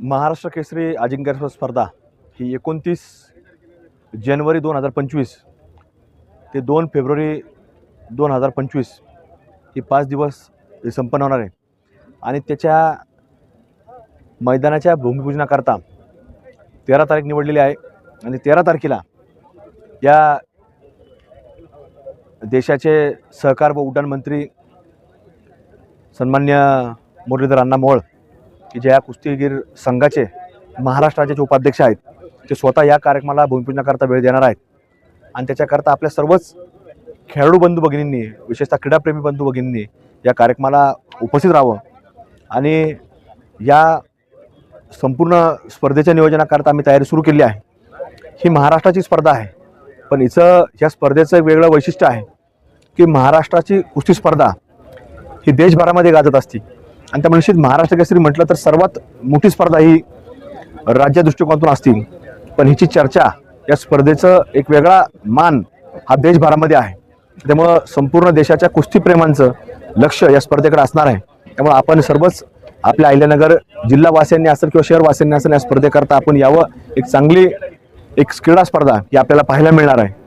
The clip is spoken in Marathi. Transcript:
महाराष्ट्र केसरी अजिंक्यस्पर्धा स्पर्धा ही एकोणतीस जानेवारी दोन हजार पंचवीस ते दोन फेब्रुवारी दोन हजार पंचवीस ही पाच दिवस संपन्न होणार आहे. आणि त्याच्या मैदानाच्या भूमिपूजनाकरता तेरा तारीख निवडलेली आहे. आणि तेरा तारखेला या देशाचे सहकार व उड्डाण मंत्री सन्मान्य मुरलीधर अण्णा मोळ की जे या कुस्तीगीर संघाचे महाराष्ट्र राज्याचे उपाध्यक्ष आहेत ते स्वतः या कार्यक्रमाला भूमिपूजनाकरता वेळ देणार आहेत. आणि त्याच्याकरता आपल्या सर्वच खेळाडू बंधू भगिनींनी विशेषतः क्रीडाप्रेमी बंधू भगिनींनी या कार्यक्रमाला उपस्थित राहावं. आणि या संपूर्ण स्पर्धेच्या नियोजनाकरता आम्ही तयारी सुरू केली आहे. ही महाराष्ट्राची स्पर्धा आहे. पण हिचं या स्पर्धेचं एक वेगळं वैशिष्ट्य आहे की महाराष्ट्राची कुस्ती स्पर्धा ही देशभरामध्ये गाजत असते. आणि त्यामुळे निश्चित महाराष्ट्र केसरी म्हटलं तर सर्वात मोठी स्पर्धा ही राज्य दृष्टिकोनातून असतील. पण हिची चर्चा या स्पर्धेचं एक वेगळा मान हा देशभरामध्ये आहे. त्यामुळं संपूर्ण देशाच्या कुस्तीप्रेमांचं लक्ष या स्पर्धेकडे असणार आहे. त्यामुळे आपण सर्वच आपल्या अहिल्यानगर जिल्हावासियांनी असेल किंवा शहरवासियांनी असेल या स्पर्धेकरता आपण यावं. एक चांगली एक क्रीडा स्पर्धा ही आपल्याला पाहायला मिळणार आहे.